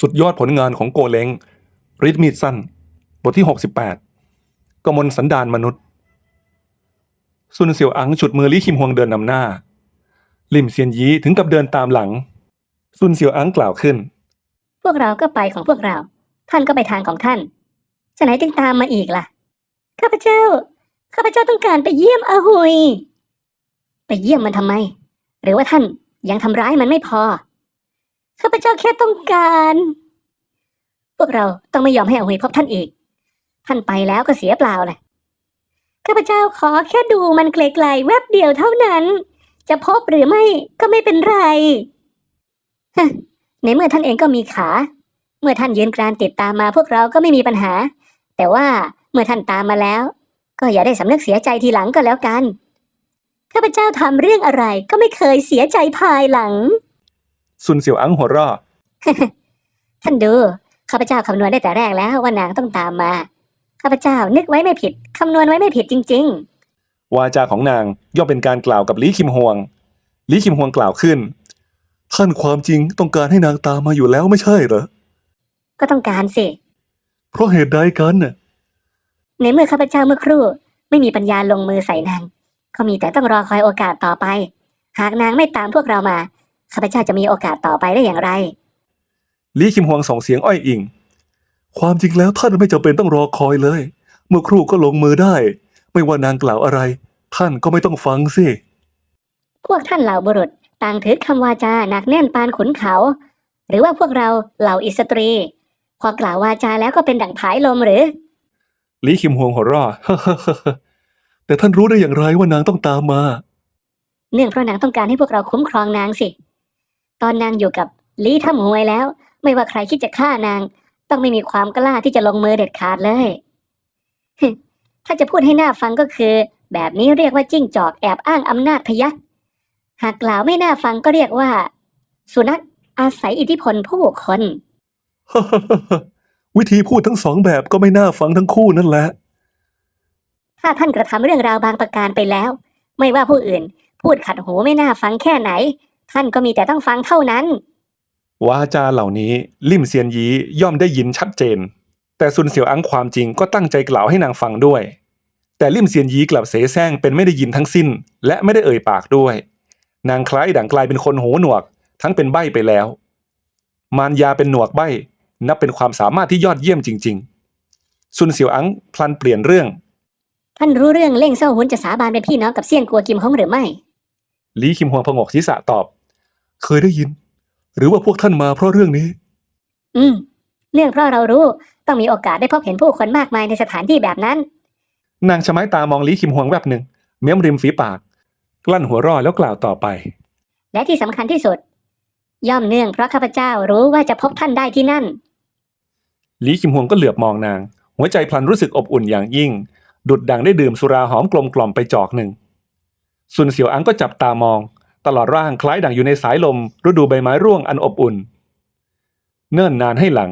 สุดยอดผลงานของโกเล้งริดมีดสั้น บทที่ 68กมลสันดานมนุษย์ ซุนเสี่ยวอังฉุดมือลี่คิมฮวงเดินนำหน้า ลิมเซียนยีถึงกับเดินตามหลัง ซุนเสี่ยวอังกล่าวขึ้น พวกเราก็ไปของพวกเรา ท่านก็ไปทางของท่านจะไหนจึงตามมาอีกล่ะ ข้าพเจ้า ข้าพเจ้าต้องการไปเยี่ยมอาหุย ไปเยี่ยมมันทำไม หรือว่าท่านยังทำร้ายมันไม่พอ ข้าพเจ้าแค่ต้องการ พวกเราต้องไม่ยอมให้อหุยพบท่านอีก ท่านไปแล้วก็เสียเปล่าแหละข้าพเจ้าขอแค่ดูมันไกลๆแวบเดียวเท่านั้น จะพบหรือไม่ก็ไม่เป็นไรฮะในเมื่อท่านเองก็มีขา เมื่อท่านยืนกรานติดตามมาพวกเราก็ไม่มีปัญหา แต่ว่าเมื่อท่านตามมาแล้ว ก็อย่าได้สำนึกเสียใจทีหลังก็แล้วกันข้าพเจ้าทำเรื่องอะไรก็ไม่เคยเสียใจภายหลัง ซุนเสี่ยวอังหัวเราะท่านดูข้าพเจ้าคำนวณได้แต่แรกแล้วว่านางต้องตามมาข้าพเจ้านึกไว้ไม่ผิดคำนวณไว้ไม่ผิดจริง วาจาของนางย่อมเป็นการกล่าวกับลี่คิมฮวงลี่คิมฮวงกล่าวขึ้น ท่านความจริงต้องการให้นางตามมาอยู่แล้วไม่ใช่เหรอๆ ก็ต้องการสิ เพราะเหตุใดกันน่ะในเมื่อข้าพเจ้าเมื่อครู่ ไม่มีปัญญาลงมือใส่นาง ก็มีแต่ต้องรอคอยโอกาสต่อไป หากนางไม่ตามพวกเรามา ข้าพเจ้าจะมีโอกาสต่อไปได้อย่างไร ลี่คิมฮวงส่งเสียงอ้อยอิง ความจริงแล้วท่านไม่จำเป็นต้องรอคอยเลย เมื่อครู่ก็ลงมือได้ ไม่ว่านางกล่าวอะไร ท่านก็ไม่ต้องฟังสิ พวกท่านเหล่าบุรุษต่างถือคำวาจาหนักแน่นปานขุนเขา หรือว่าพวกเราเหล่าอิสตรี พอกล่าววาจาแล้วก็เป็นดั่งผายลมหรือ ลี่คิมฮวงหัวเราะ แต่ท่านรู้ได้อย่างไรว่านางต้องตามมา เนื่องเพราะนางต้องการให้พวกเราคุ้มครองนางสิ ตอนนางอยู่กับลีถ้ำหวยแล้ว ไม่ว่าใครคิดจะฆ่านาง ต้องไม่มีความกล้าที่จะลงมือเด็ดขาดเลย ถ้าจะพูดให้น่าฟังก็คือ แบบนี้เรียกว่าจิ้งจอกแอบอ้างอำนาจพยักหากกล่าวไม่น่าฟังก็เรียกว่า สุนัขอาศัยอิทธิพลผู้คน วิธีพูดทั้งสองแบบก็ไม่น่าฟังทั้งคู่นั่นแหละ ถ้าท่านกระทำเรื่องราวบางประการไปแล้ว ไม่ว่าผู้อื่น พูดขัดหูไม่น่าฟังแค่ไหน ท่านก็มีแต่ต้องฟังเท่านั้น วาจาเหล่านี้ลิมเซียนยีย่อมได้ยินชัดเจน แต่ซุนเสี่ยวอังความจริงก็ตั้งใจกล่าวให้นางฟังด้วย แต่ลิมเซียนยีกลับเสแสร้งเป็นไม่ได้ยินทั้งสิ้น และไม่ได้เอ่ยปากด้วย นางคล้ายดั่งกลายเป็นคนหูหนวก ทั้งเป็นใบ้ไปแล้ว มารยาเป็นหนวกใบ้นับเป็นความสามารถที่ยอดเยี่ยมจริง ๆ ซุนเสี่ยวอังพลันเปลี่ยนเรื่อง ท่านรู้เรื่องเล่งเซาหุนจะสาบานเป็นพี่น้องกับเซียนกัวกิมฮงหรือไม่ ลีคิมฮวงพงกศีรษะตอบ เคยได้ยิน หรือว่าพวกท่านมาเพราะเรื่องนี้ อืมเนื่องเพราะเรารู้ ต้องมีโอกาสได้พบเห็นผู้คนมากมายในสถานที่แบบนั้น นางชะไม้ตามองลีคิมฮวงแวบหนึ่ง เม้มริมฝีปาก กลั้นหัวเร่อแล้วกล่าวต่อไป และที่สำคัญที่สุด ย่อมเนื่องเพราะข้าพเจ้ารู้ว่าจะพบท่านได้ที่นั่น ลีคิมฮวงก็เหลือบมองนาง หัวใจพลันรู้สึกอบอุ่นอย่างยิ่ง ดุดดังได้ดื่มสุราหอมกลมกล่อมไปจอกหนึ่ง ซุนเสี่ยวอังก็จับตามอง ตลอดร่างคล้ายดังอยู่ในสายลม ฤดูใบไม้ร่วงอันอบอุ่น เนิ่นนานให้หลัง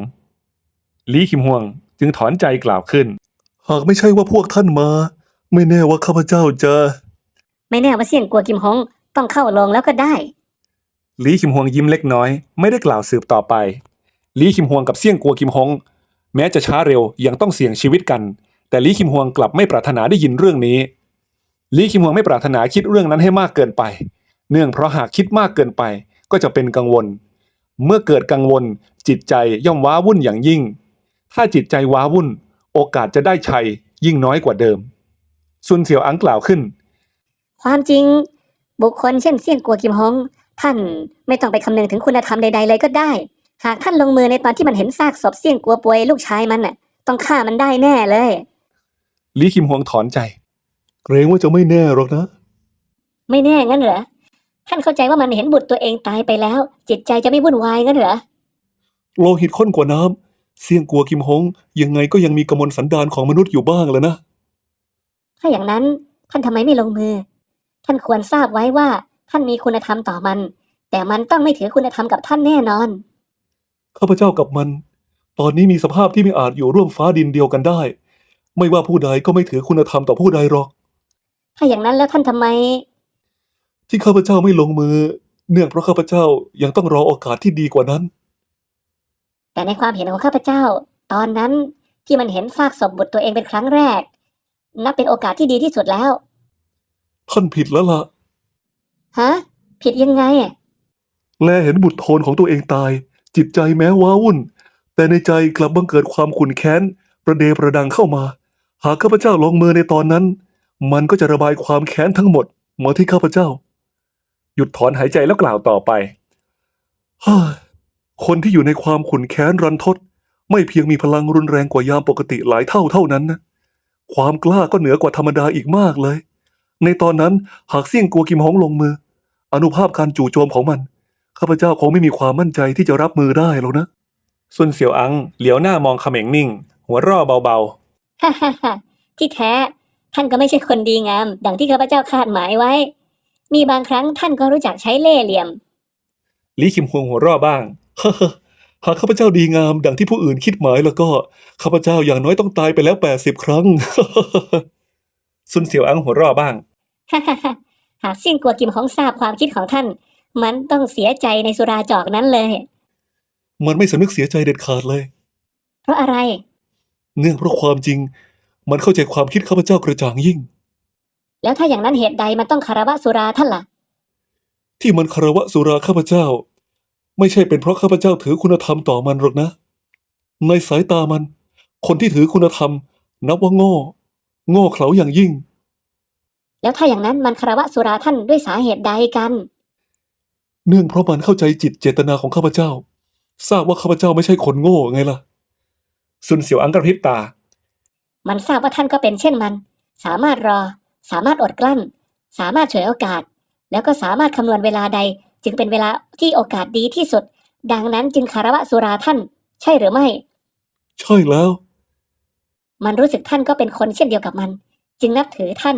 ลีคิมฮวงจึงถอนใจกล่าวขึ้น หากไม่ใช่ว่าพวกท่านมา ไม่แน่ว่าข้าพเจ้าจะไม่แน่ว่าเซียนกัวกิมฮงต้องเข้าลงแล้วก็ได้ ลีคิมฮวงยิ้มเล็กน้อย ไม่ได้กล่าวสืบต่อไปลีคิมฮวงกับเสี่ยงกัวคิมฮงแม้จะช้าเร็วยังต้องเสี่ยงชีวิตกัน แต่ลีคิมฮวงกลับไม่ปรารถนาได้ยินเรื่องนี้ลีคิมฮวงไม่ปรารถนาคิดเรื่องนั้นให้มากเกินไป เนื่องเพราะหากคิดมากเกินไปก็จะเป็นกังวล เมื่อเกิดกังวล จิตใจย่อมว้าวุ่นอย่างยิ่ง ถ้าจิตใจว้าวุ่น โอกาสจะได้ชัยยิ่งน้อยกว่าเดิม ซุนเสี่ยวอังกล่าวขึ้น ความจริง บุคคลเช่นเซียนกัวกิมฮงท่านไม่ต้องไปคำนึงถึงคุณธรรมใดๆเลยก็ได้ หากท่านลงมือในตอนที่มันเห็นซากศพเซียนกัวป่วยลูกชายมันน่ะ ต้องฆ่ามันได้แน่เลยลีคิมฮวงถอนใจเกรงว่าจะไม่แน่หรอกนะ ไม่แน่งั้นเหรอ ท่านเข้าใจว่ามันเห็นบุตรตัวเองตายไปแล้ว จิตใจจะไม่วุ่นวายงั้นเหรอโลหิตข้นกว่าน้ำเสี่ยงกัวคิมฮงยังไงก็ยังมีกมลสันดานของมนุษย์อยู่บ้างแหล้วนะ ถ้าอย่างนั้นท่านทำไมไม่ลงมือ ท่านควรทราบไว้ว่า ท่านมีคุณธรรมต่อมัน แต่มันต้องไม่ถือคุณธรรมกับท่านแน่นอน ข้าพเจ้ากับมัน ตอนนี้มีสภาพที่ไม่อาจอยู่ร่วมฟ้าดินเดียวกันได้ ไม่ว่าผู้ใดก็ไม่ถือคุณธรรมต่อผู้ใดหรอก ถ้าอย่างนั้นแล้วท่านทำไม ที่ข้าพเจ้าไม่ลงมือ เนื่องเพราะข้าพเจ้ายังต้องรอโอกาสที่ดีกว่านั้น แต่ในความเห็นของข้าพเจ้า ตอนนั้นที่มันเห็นซากศพบุตรตัวเองเป็นครั้งแรก นับเป็นโอกาสที่ดีที่สุดแล้ว ท่านผิดแล้วล่ะ ฮะ ผิดยังไงอะแลเห็นบุตรโทนของตัวเองตาย จิตใจแม้ว้าวุ่น แต่ในใจกลับบังเกิดความขุ่นแค้น ประเดประดังเข้ามา หากข้าพเจ้าลงมือในตอนนั้น มันก็จะระบายความแค้นทั้งหมดมาที่ข้าพเจ้า หยุดถอนหายใจแล้วกล่าวต่อไปฮ่าคนที่อยู่ในความขุ่นแค้นรันทด ไม่เพียงมีพลังรุนแรงกว่ายามปกติหลายเท่าเท่านั้นนะความกล้าก็เหนือกว่าธรรมดาอีกมากเลย ในตอนนั้นหากเสี่ยงกัวกิมฮองลงมือ อนุภาพการจู่โจมของมัน ข้าพเจ้าคงไม่มีความมั่นใจที่จะรับมือได้หรอกนะซุนเสี่ยวอังเหลียวหน้ามองเขม็งนิ่ง หัวเร่อเบาฮ่าฮ่าฮ่าที่แท้ ท่านก็ไม่ใช่คนดีงาม ดังที่ข้าพเจ้าคาดหมายไว้ มีบางครั้งท่านก็รู้จักใช้เล่ห์เหลี่ยมๆลีคิมฮวงหัวเร่อบ้าง หากข้าพเจ้าดีงามดังที่ผู้อื่นคิดหมายแล้วก็ข้าพเจ้าอย่างน้อยต้องตายไปแล้วแปดสิบครั้ง ซุนเสี่ยวอังหัวเร่อบ้างฮ่าฮ่าฮ่าหากสิ้นกลัวกิมของทราบความคิดของท่าน มันต้องเสียใจในสุราจอกนั้นเลย มันไม่สำนึกเสียใจเด็ดขาดเลย เพราะอะไร เนื่องเพราะความจริง มันเข้าใจความคิดข้าพเจ้ากระจ่างยิ่ง แล้วถ้าอย่างนั้นเหตุใดมันต้องคารวะสุราท่านล่ะ ที่มันคารวะสุราข้าพเจ้า ไม่ใช่เป็นเพราะข้าพเจ้าถือคุณธรรมต่อมันหรอกนะ ในสายตามัน คนที่ถือคุณธรรม นับว่าโง่ โง่เขลาอย่างยิ่ง แล้วถ้าอย่างนั้นมันคารวะสุราท่านด้วยสาเหตุใดกัน เนื่องเพราะมันเข้าใจจิตเจตนาของข้าพเจ้า ทราบว่าข้าพเจ้าไม่ใช่คนโง่ไงล่ะซุนเสี่ยวอังกระพริบตา มันทราบว่าท่านก็เป็นเช่นมัน สามารถรอ สามารถอดกลั้น สามารถฉวยโอกาส แล้วก็สามารถคำนวณเวลาใด จึงเป็นเวลาที่โอกาสดีที่สุด ดังนั้นจึงคารวะสุราท่าน ใช่หรือไม่ ใช่แล้ว มันรู้สึกท่านก็เป็นคนเช่นเดียวกับมัน จึงนับถือท่าน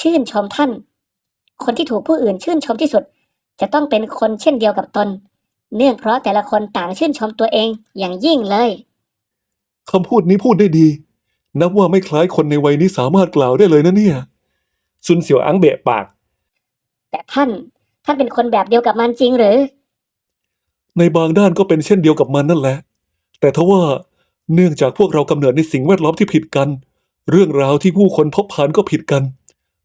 ชื่นชมท่าน คนที่ถูกผู้อื่นชื่นชมที่สุด จะต้องเป็นคนเช่นเดียวกับตน เนื่องเพราะแต่ละคนต่างชื่นชมตัวเองอย่างยิ่งเลย คำพูดนี้พูดได้ดี นับว่าไม่คล้ายคนในวัยนี้สามารถกล่าวได้เลยนะเนี่ย ซุนเสี่ยวอังเบะปาก แต่ท่าน ท่านเป็นคนแบบเดียวกับมันจริงหรือ ในบางด้านก็เป็นเช่นเดียวกับมันนั่นแหละ แต่ทว่าเนื่องจากพวกเรากำเนิดในสิ่งแวดล้อมที่ผิดกัน เรื่องราวที่ผู้คนพบผ่านก็ผิดกัน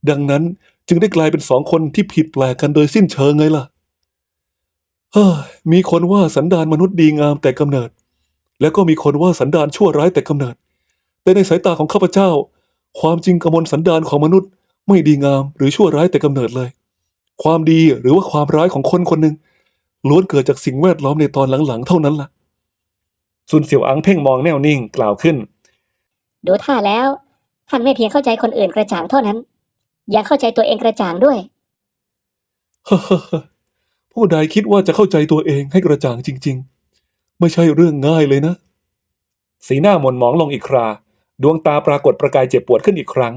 ดังนั้นจึงได้กลายเป็นสองคนที่ผิดแปลกกันโดยสิ้นเชิงไงล่ะเฮ้ยมีคนว่าสันดานมนุษย์ดีงามแต่กำเนิด แล้วก็มีคนว่าสันดานชั่วร้ายแต่กำเนิด แต่ในสายตาของข้าพเจ้า ความจริงกมลสันดานของมนุษย์ ไม่ดีงามหรือชั่วร้ายแต่กำเนิดเลย ความดีหรือว่าความร้ายของคนคนหนึ่งล้วนเกิดจากสิ่งแวดล้อมในตอนหลังๆ เท่านั้นล่ะซุนเสี่ยวอังเพ่งมองแน่วนิ่งกล่าวขึ้น ดูท่าแล้วท่านไม่เพียงเข้าใจคนอื่นกระจ่างเท่านั้น ยังเข้าใจตัวเองกระจ่างด้วยผู้ใดคิดว่าจะเข้าใจตัวเองให้กระจ่างจริง ๆ ไม่ใช่เรื่องง่ายเลยนะ สีหน้าหม่นหมองลงอีกครา ดวงตาปรากฏประกายเจ็บปวดขึ้นอีกครั้ง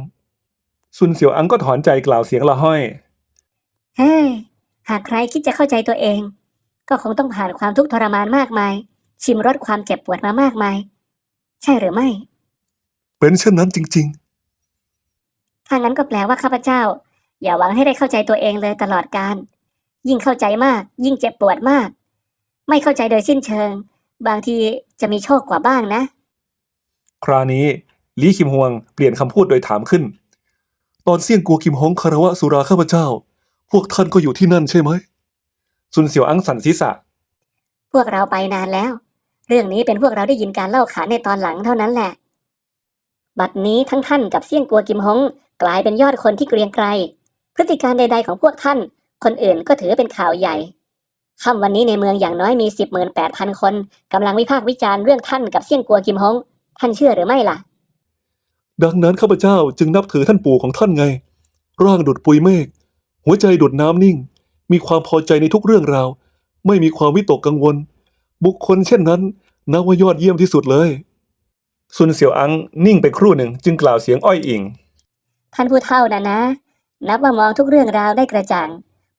ซุนเสี่ยวอังก็ถอนใจกล่าวเสียงละห้อย เฮ้ย หากใครคิดจะเข้าใจตัวเอง ก็คงต้องผ่านความทุกข์ทรมานมากมาย ชิมรสความเจ็บปวดมามากมาย ใช่หรือไม่ เป็นเช่นนั้นจริงถ้างั้นก็แปลว่าข้าพเจ้า อย่าหวังให้ได้เข้าใจตัวเองเลยตลอดการ ยิ่งเข้าใจมาก ยิ่งเจ็บปวดมาก ไม่เข้าใจโดยสิ้นเชิง บางทีจะมีโชคกว่าบ้างนะๆคราวนี้ ลี่คิมฮวงเปลี่ยนคำพูดโดยถามขึ้นต อนเสี่ยงกัวคิมฮงคารวะสุราข้าพเจ้า พวกท่านก็อยู่ที่นั่นใช่ไหมซุนเสี่ยวอังสันศีรษะ พวกเราไปนานแล้ว เรื่องนี้เป็นพวกเราได้ยินการเล่าขานในตอนหลังเท่านั้นแหละ บัดนี้ทั้งท่านกับเสี่ยงกัวกิมฮงกลายเป็นยอดคนที่เกรียงไกรพฤติการใด ๆของพวกท่าน คนอื่นก็ถือเป็นข่าวใหญ่ค่ำวันนี้ในเมืองอย่างน้อยมีสิบหมื่นแปดพันคนกำลังวิพากษ์วิจารณ์เรื่องท่านกับเสี่ยงกัวกิมฮงท่านเชื่อหรือไม่ล่ะ ดังนั้นข้าพเจ้าจึงนับถือท่านปู่ของท่านไง ร่างดุดปุยเมฆหัวใจดุดน้ำนิ่ง มีความพอใจในทุกเรื่องราว ไม่มีความวิตกกังวล บุคคลเช่นนั้นนับว่ายอดเยี่ยมที่สุดเลยซุนเสี่ยวอังนิ่งไปครู่หนึ่งจึงกล่าวเสียงอ้อยอิง ท่านผู้เฒ่านะนะ นับว่ามองทุกเรื่องราวได้กระจ่าง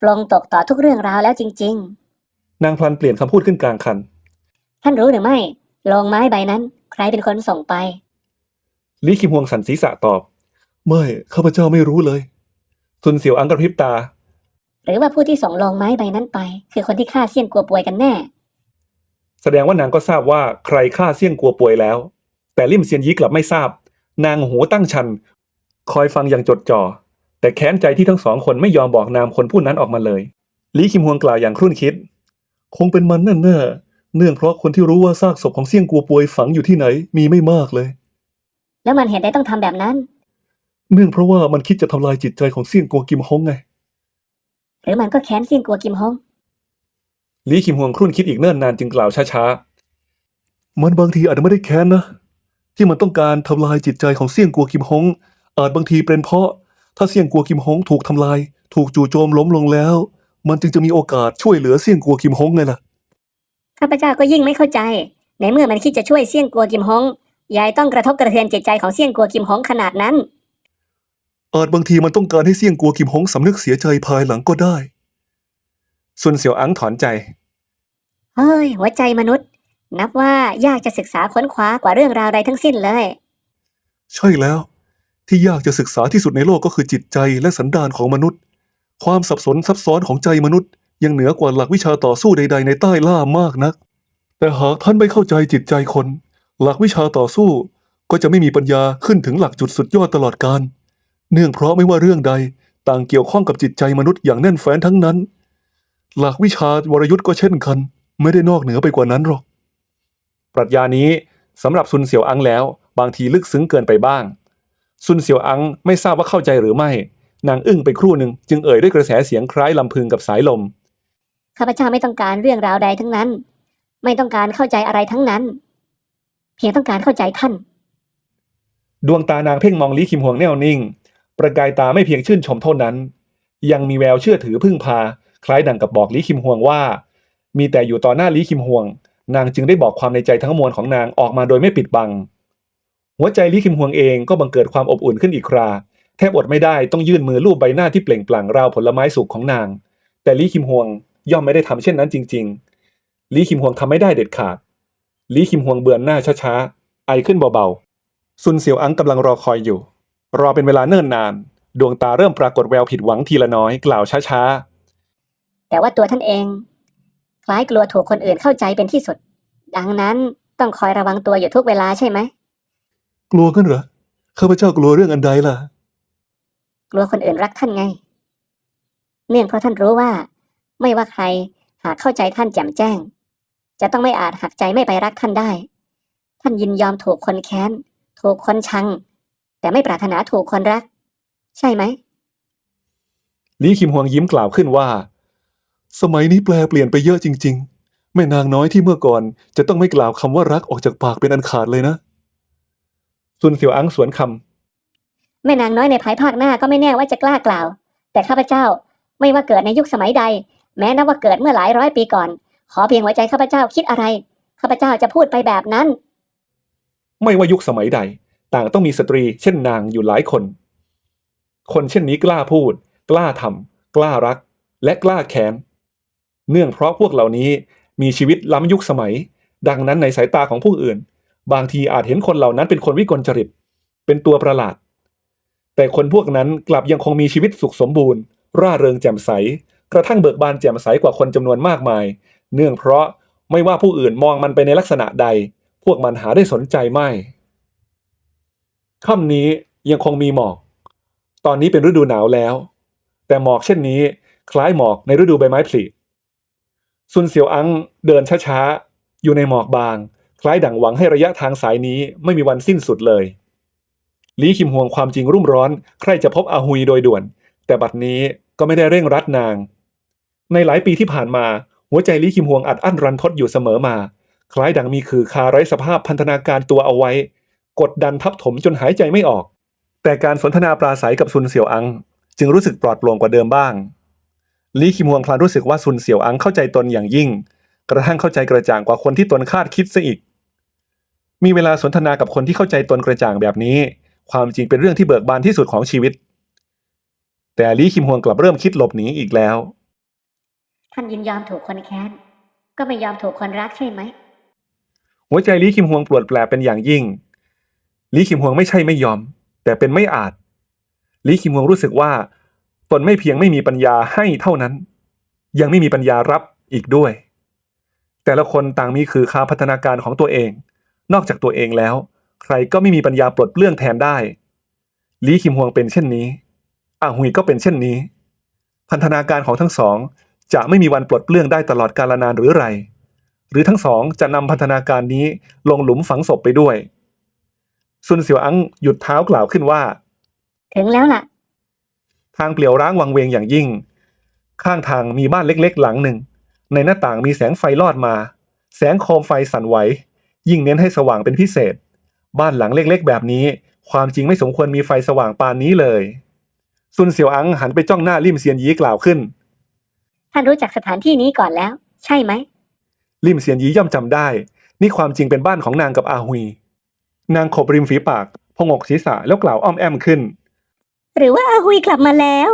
ปลงตกต่อทุกเรื่องราวแล้วจริงนางพลันเปลี่ยนคำพูดขึ้นกลางคันๆท่านรู้หรือไม่โลงไม้ใบนั้น ใครเป็นคนส่งไป ลี่คิมฮวงสันศีรษะตอบ ไม่ข้าพเจ้าไม่รู้เลยซุนเสี่ยวอังกระพริบตา หรือว่าผู้ที่ส่งโลงไม้ใบนั้นไป คือคนที่ฆ่าเสี่ยนกัวป่วยกันแน่ แสดงว่านางก็ทราบว่าใครฆ่าเสี่ยงกัวป่วยแล้ว แต่ลิมเซียนยีกลับไม่ทราบ นางหูตั้งชัน คอยฟังอย่างจดจ่อ แต่แค้นใจที่ทั้งสองคนไม่ยอมบอกนามคนผู้นั้นออกมาเลยลีคิมฮวงกล่าวอย่างครุ่นคิด คงเป็นมันแน่แน่ๆเนื่องเพราะคนที่รู้ว่าซากศพของเสี่ยงกัวป่วยฝังอยู่ที่ไหนมีไม่มากเลย แล้วมันเหตุใดต้องทำแบบนั้น เนื่องเพราะว่ามันคิดจะทำลายจิตใจของเสี่ยงกัวกิมฮงไง หรือมันก็แค้นเซียงกัวกิมฮง ลีคิมฮวงครุ่นคิดอีกเนิ่นนานจึงกล่าวช้าๆมันบางทีอาจจะไม่ได้แค้นนะ ที่มันต้องการทำลายจิตใจของเสี่ยงกัวกิมฮงอาจบางทีเป็นเพราะ ถ้าเสี่ยงกัวกิมฮงถูกทำลาย ถูกจู่โจมล้มลงแล้ว มันจึงจะมีโอกาสช่วยเหลือเสี่ยงกัวกิมฮงไงล่ะ ข้าพเจ้าก็ยิ่งไม่เข้าใจ ในเมื่อมันคิดจะช่วยเซียงกัวกิมฮง ยายต้องกระทบกระเทือนจิตใจของเซียงกัวกิมฮงขนาดนั้น อาจบางทีมันต้องการให้เสี่ยงกัวกิมฮงสำนึกเสียใจภายหลังก็ได้ ซุนเสี่ยวอังถอนใจ เฮ้ย หัวใจมนุษย์ นับว่ายากจะศึกษาค้นคว้ากว่าเรื่องราวใดทั้งสิ้นเลย ใช่แล้ว ที่ยากจะศึกษาที่สุดในโลกก็คือจิตใจและสันดานของมนุษย์ ความสับสนซับซ้อนของใจมนุษย์ ยังเหนือกว่าหลักวิชาต่อสู้ใด ๆ ในใต้ล่ามากนัก แต่หากท่านไม่เข้าใจจิตใจคน หลักวิชาต่อสู้ก็จะไม่มีปัญญาขึ้นถึงหลักจุดสุดยอดตลอดการ เนื่องเพราะไม่ว่าเรื่องใดต่างเกี่ยวข้องกับจิตใจมนุษย์อย่างแน่นแฟ้นทั้งนั้น หลักวิชาวรยุทธ์ก็เช่นกัน ไม่ได้นอกเหนือไปกว่านั้นหรอก ปรัชญานี้สำหรับซุนเสี่ยวอังแล้ว บางทีลึกซึ้งเกินไปบ้าง ซุนเสี่ยวอังไม่ทราบว่าเข้าใจหรือไม่ นางอึ้งไปครู่หนึ่งจึงเอ่ยด้วยกระแสเสียงคล้ายลำพึงกับสายลม ข้าพเจ้าไม่ต้องการเรื่องราวใดทั้งนั้น ไม่ต้องการเข้าใจอะไรทั้งนั้น เพียงต้องการเข้าใจท่าน ดวงตานางเพ่งมองลีคิมฮวงแน่วนิ่ง ประกายตาไม่เพียงชื่นชมเท่านั้น ยังมีแววเชื่อถือพึ่งพา คล้ายดังกับบอกลีคิมฮวงว่า มีแต่อยู่ต่อหน้าลีคิมฮวง นางจึงได้บอกความในใจทั้งมวลของนางออกมาโดยไม่ปิดบัง หัวใจลีคิมฮวงเองก็บังเกิดความอบอุ่นขึ้นอีกคราแทบอดไม่ได้ต้องยื่นมือลูบใบหน้าที่เปล่งปลั่งราวผลไม้สุกของนาง แต่ลีคิมฮวงย่อมไม่ได้ทำเช่นนั้นจริง ๆ ลีคิมฮวงทำไม่ได้เด็ดขาด ลีคิมฮวงเบือนหน้าช้าๆ ไอขึ้นเบาๆ ซุนเสี่ยวอังกำลังรอคอยอยู่ รอเป็นเวลาเนิ่นนาน ดวงตาเริ่มปรากฏแววผิดหวังทีละน้อยกล่าวช้าแต่ว่าตัวท่านเอง คล้ายกลัวถูกคนอื่นเข้าใจเป็นที่สุด ดังนั้นต้องคอยระวังตัวอยู่ทุกเวลาใช่ไหมๆกลัวกันเหรอข้าพเจ้ากลัวเรื่องอันใดล่ะ กลัวคนอื่นรักท่านไง เนื่องเพราะท่านรู้ว่า ไม่ว่าใครหากเข้าใจท่านแจ่มแจ้ง จะต้องไม่อาจหักใจไม่ไปรักท่านได้ ท่านยินยอมถูกคนแค้น ถูกคนชัง แต่ไม่ปรารถนาถูกคนรัก ใช่ไหมลีคิมฮวงยิ้มกล่าวขึ้นว่า สมัยนี้แปลเปลี่ยนไปเยอะจริง ๆ แม่นางน้อยที่เมื่อก่อน จะต้องไม่กล่าวคำว่ารักออกจากปากเป็นอันขาดเลยนะซุนเสี่ยวอังสวนคแม่นางน้อยในภายภาคหน้าก็ไม่แน่ว่าจะกล้ากล่าว แต่ข้าพเจ้าไม่ว่าเกิดในยุคสมัยใด แม้นับว่าเกิดเมื่อหลายร้อยปีก่อน ขอเพียงหัวใจข้าพเจ้าคิดอะไร ข้าพเจ้าจะพูดไปแบบนั้น ไม่ว่ายุคสมัยใด ต่างต้องมีสตรีเช่นนางอยู่หลายคน คนเช่นนี้กล้าพูด กล้าทำกล้ารัก และกล้าแค้นเนื่องเพราะพวกเหล่านี้มีชีวิตล้ำยุคสมัย ดังนั้นในสายตาของผู้อื่น บางทีอาจเห็นคนเหล่านั้นเป็นคนวิกลจริต เป็นตัวประหลาด แต่คนพวกนั้นกลับยังคงมีชีวิตสุขสมบูรณ์ ร่าเริงแจ่มใส กระทั่งเบิกบานแจ่มใสกว่าคนจำนวนมากมาย เนื่องเพราะไม่ว่าผู้อื่นมองมันไปในลักษณะใด พวกมันหาได้สนใจไม่ค่ำนี้ยังคงมีหมอก ตอนนี้เป็นฤดูหนาวแล้ว แต่หมอกเช่นนี้คล้ายหมอกในฤดูใบไม้ผลิซุนเสียวอังเดินช้าๆ อยู่ในหมอกบาง คล้ายดั่งหวังให้ระยะทางสายนี้ไม่มีวันสิ้นสุดเลยลีคิมฮวงความจริงรุ่มร้อน ใครจะพบอาฮุยโดยด่วน แต่บัดนี้ก็ไม่ได้เร่งรัดนาง ในหลายปีที่ผ่านมา หัวใจลี่คิมฮวงอัดอั้นรันทดอยู่เสมอมา คล้ายดังมีคือคาไร้สภาพพันธนาการตัวเอาไว้ กดดันทับถมจนหายใจไม่ออก แต่การสนทนาปราศัยกับซุนเสี่ยวอัง จึงรู้สึกปลอดโปร่งกว่าเดิมบ้างลี่คิมฮวงพลันรู้สึกว่าซุนเสี่ยวอังเข้าใจตนอย่างยิ่ง กระทั่งเข้าใจกระจ่างกว่าคนที่ตนคาดคิดซะอีก มีเวลาสนทนากับคนที่เข้าใจตนกระจ่างแบบนี้ ความจริงเป็นเรื่องที่เบิกบานที่สุดของชีวิต แต่ลี่คิมฮวงกลับเริ่มคิดหลบหนีอีกแล้ว ท่านยินยอมถูกคนแค้น ก็ไม่ยอมถูกคนรักใช่ไหม หัวใจลีคิมฮวงปวดแปลเป็นอย่างยิ่งลีคิมฮวงไม่ใช่ไม่ยอม แต่เป็นไม่อาจลีคิมฮวงรู้สึกว่า ตนไม่เพียงไม่มีปัญญาให้เท่านั้น ยังไม่มีปัญญารับอีกด้วย แต่ละคนต่างมีคือค้าพัฒนาการของตัวเอง นอกจากตัวเองแล้ว ใครก็ไม่มีปัญญาปลดเปลื้องแทนได้ลีคิมฮวงเป็นเช่นนี้อาหุยก็เป็นเช่นนี้ พันธนาการของทั้งสอง จะไม่มีวันปลดเปลื้องได้ตลอดกาลนานหรือไร หรือทั้งสองจะนำพันธนาการนี้ลงหลุมฝังศพไปด้วย ซุนเสียวอังหยุดเท้ากล่าวขึ้นว่า ถึงแล้วล่ะ ทางเปลี่ยวร้างวังเวงอย่างยิ่ง ข้างทางมีบ้านเล็กๆ หลังหนึ่ง ในหน้าต่างมีแสงไฟลอดมา แสงโคมไฟสั่นไหว ยิ่งเน้นให้สว่างเป็นพิเศษ บ้านหลังเล็กๆ แบบนี้ ความจริงไม่สมควรมีไฟสว่างปานนี้เลยซุนเสียวอังหันไปจ้องหน้าลิมเซียนยีกล่าวขึ้น ท่านรู้จักสถานที่นี้ก่อนแล้ว ใช่ไหม ลิมเซียนยีย่อมจำได้ นี่ความจริงเป็นบ้านของนางกับอาหุย นางขบริมฝีปากพงกศีรษะแล้วกล่าวอ้อมแอมขึ้น หรือว่าอาหุยกลับมาแล้ว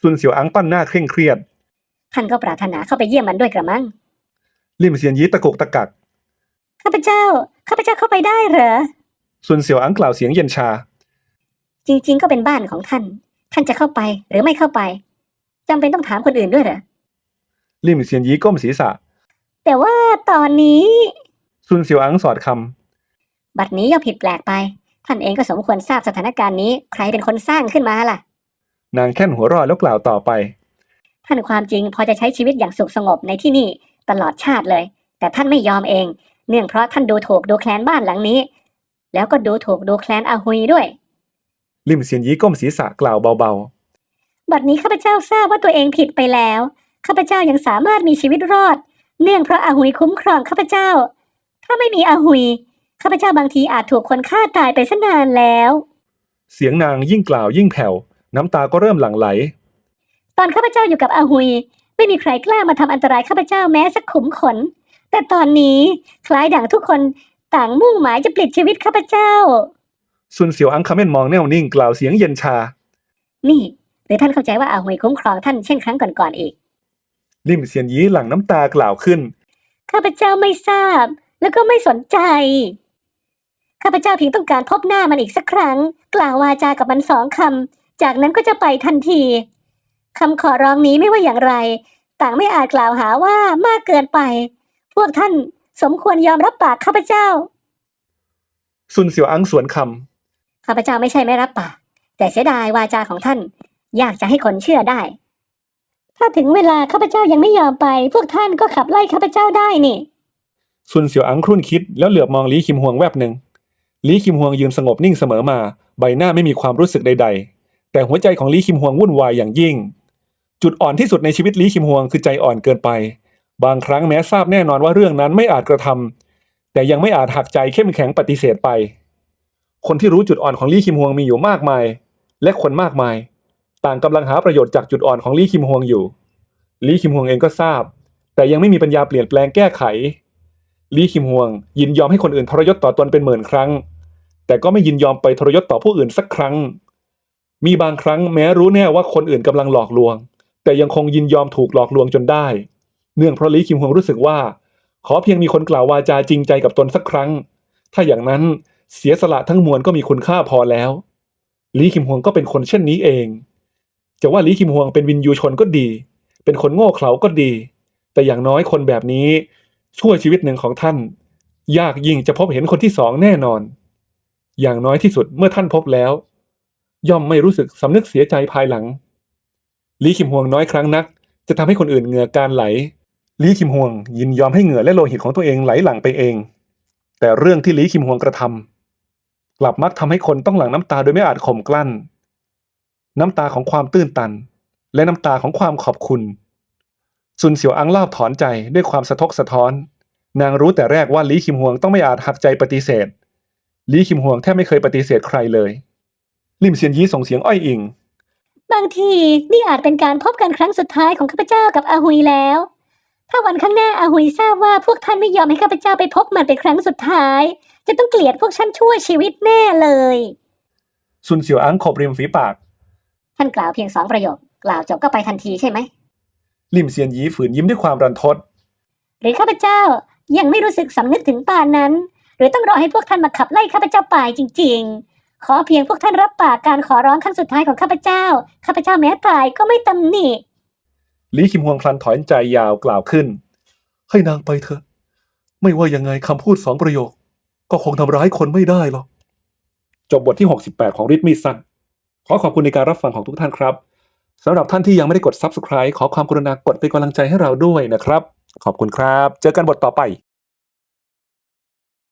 ซุนเสียวอังปั้นหน้าเคร่งเครียด ท่านก็ปรารถนาเข้าไปเยี่ยมมันด้วยกระมัง ลิมเซียนยีตะกุกตะกัก ข้าพเจ้า ข้าพเจ้าเข้าไปได้เหรอ ซุนเสียวอังกล่าวเสียงเย็นชา จริง ๆ ก็เป็นบ้านของท่าน ท่านจะเข้าไปหรือไม่เข้าไปจำเป็นต้องถามคนอื่นด้วยเหรอ ลิมเซียนยีก้มศีรษะ แต่ว่าตอนนี้ ซุนเสียวอังสอดคบัดนี้ย่อมผิดแปลกไป ท่านเองก็สมควรทราบสถานการณ์นี้ ใครเป็นคนสร้างขึ้นมาล่ะำนางแค่นหัวเรอดแล้วกล่าวต่อไป ท่านความจริงพอจะใช้ชีวิตอย่างสุขสงบในที่นี่ตลอดชาติเลย แต่ท่านไม่ยอมเอง เนื่องเพราะท่านดูถูกดูแคลนบ้านหลังนี้ แล้วก็ดูถูกดูแคลนอาหุยด้วย ลิมเซียนยีก้มศีรษะกล่าวเบาบัดนี้ข้าพเจ้าทราบว่าตัวเองผิดไปแล้ว ข้าพเจ้ายังสามารถมีชีวิตรอด เนื่องเพราะอาหุยคุ้มครองข้าพเจ้า ถ้าไม่มีอาหุยข้าพเจ้าบางทีอาจถูกคนฆ่าตายไปซะนานแล้วๆเสียงนางยิ่งกล่าวยิ่งแผ่วน้ำตาก็เริ่มหลั่งไหล ตอนข้าพเจ้าอยู่กับอาหุย ไม่มีใครกล้ามาทำอันตรายข้าพเจ้าแม้สักขุมขน แต่ตอนนี้คล้ายดั่งทุกคนต่างมุ่งหมายจะปลิดชีวิตข้าพเจ้าซุนเสียวอังคาเม่นมองแน่วนิ่งกล่าวเสียงเย็นชา นี่หรือท่านเข้าใจว่าอาหุยคุ้มครองท่านเช่นครั้งก่อนๆอีก ลิมเซียนยีหลั่งน้ำตากล่าวขึ้น ข้าพเจ้าไม่ทราบ แล้วก็ไม่สนใจ ข้าพเจ้าเพียงต้องการพบหน้ามันอีกสักครั้ง กล่าววาจากับมันสองคำ จากนั้นก็จะไปทันทีคำขอร้องนี้ไม่ว่าอย่างไร ต่างไม่อาจกล่าวหาว่ามากเกินไป พวกท่านสมควรยอมรับปากข้าพเจ้า ซุนเสียวอังสวนคข้าพเจ้าไม่ใช่ไม่รับปากแต่เสียดายวาจาของท่าน ยากจะให้คนเชื่อได้ ถ้าถึงเวลาข้าพเจ้ายังไม่ยอมไป พวกท่านก็ขับไล่ข้าพเจ้าได้นี่ำซุนเสียวอังครุ่นคิดแล้วเหลือบมองลีคิมฮวงแวบหนึ่งลีคิมฮวงยืนสงบนิ่งเสมอมา ใบหน้าไม่มีความรู้สึกใด ๆ แต่หัวใจของลีคิมฮวงวุ่นวายอย่างยิ่ง จุดอ่อนที่สุดในชีวิตลีคิมฮวงคือใจอ่อนเกินไป บางครั้งแม้ทราบแน่นอนว่าเรื่องนั้นไม่อาจกระทำแต่ยังไม่อาจหักใจเข้มแข็งปฏิเสธไป คนที่รู้จุดอ่อนของลี่คิมฮวงมีอยู่มากมาย และคนมากมาย ต่างกำลังหาประโยชน์จากจุดอ่อนของลี่คิมฮวงอยู่ ลี่คิมฮวงเองก็ทราบ แต่ยังไม่มีปัญญาเปลี่ยนแปลงแก้ไข ลี่คิมฮวง ยินยอมให้คนอื่นทรยศต่อตนเป็นหมื่นครั้ง แต่ก็ไม่ยินยอมไปทรยศต่อผู้อื่นสักครั้ง มีบางครั้งแม้รู้แน่ว่าคนอื่นกำลังหลอกลวง แต่ยังคงยินยอมถูกหลอกลวงจนได้ เนื่องเพราะลี่คิมฮวงรู้สึกว่า ขอเพียงมีคนกล่าววาจาจริงใจกับตนสักครั้ง ถ้าอย่างนั้นเสียสละทั้งมวลก็มีคุณค่าพอแล้ว ลีคิมฮวงก็เป็นคนเช่นนี้เอง จะว่าลีคิมฮวงเป็นวินยูชนก็ดี เป็นคนโง่เขลาก็ดี แต่อย่างน้อยคนแบบนี้ช่วยชีวิตหนึ่งของท่าน ยากยิ่งจะพบเห็นคนที่สองแน่นอน อย่างน้อยที่สุดเมื่อท่านพบแล้ว ย่อมไม่รู้สึกสำนึกเสียใจภายหลังลีคิมฮวงน้อยครั้งนัก จะทำให้คนอื่นเหงื่อการไหลลีคิมฮวงยินยอมให้เหงื่อและโลหิตของตัวเองไหลหลั่งไปเอง แต่เรื่องที่ลีคิมฮวงกระทำกลับมักทำให้คนต้องหลั่งน้ำตาโดยไม่อาจข่มกลั้น น้ำตาของความตื้นตัน และน้ำตาของความขอบคุณซุนเสียวอังลาบถอนใจด้วยความสะทกสะท้อน นางรู้แต่แรกว่าลีคิมฮวงต้องไม่อาจหักใจปฏิเสธลีคิมฮวงแทบไม่เคยปฏิเสธใครเลยลิมเซียนยีส่งเสียงอ้อยอิง บางทีนี่อาจเป็นการพบกันครั้งสุดท้ายของข้าพเจ้ากับอาหุยแล้ว ถ้าวันข้างหน้าอาหุยทราบว่าพวกท่านไม่ยอมให้ข้าพเจ้าไปพบมันเป็นครั้งสุดท้าย จะต้องเกลียดพวกฉันชั่วชีวิตแน่เลยซุนเสียวอังขบริมฝีปาก ท่านกล่าวเพียงสองประโยค กล่าวจบก็ไปทันทีใช่ไหม ลิมเซียนยีฝืนยิ้มด้วยความรันทด หรือข้าพเจ้ายังไม่รู้สึกสำนึกถึงป่านนั้น หรือต้องรอให้พวกท่านมาขับไล่ข้าพเจ้าไปจริง ๆ ขอเพียงพวกท่านรับปากการขอร้องครั้งสุดท้ายของข้าพเจ้า ข้าพเจ้าแม้ตายก็ไม่ตำหนิ ลีคิมฮวงพลันถอนใจยาวกล่าวขึ้น ให้นางไปเถอะ ไม่ว่ายังไงคำพูดสองประโยค ก็คงทำร้ายคนไม่ได้หรอก จบบทที่ 68 ของริทมีสั้น ขอขอบคุณในการรับฟังของทุกท่านครับสำหรับท่านที่ยังไม่ได้กด Subscribe ขอความกรุณากดเป็นกำลังใจให้เราด้วยนะครับ ขอบคุณครับ เจอกันบทต่อไป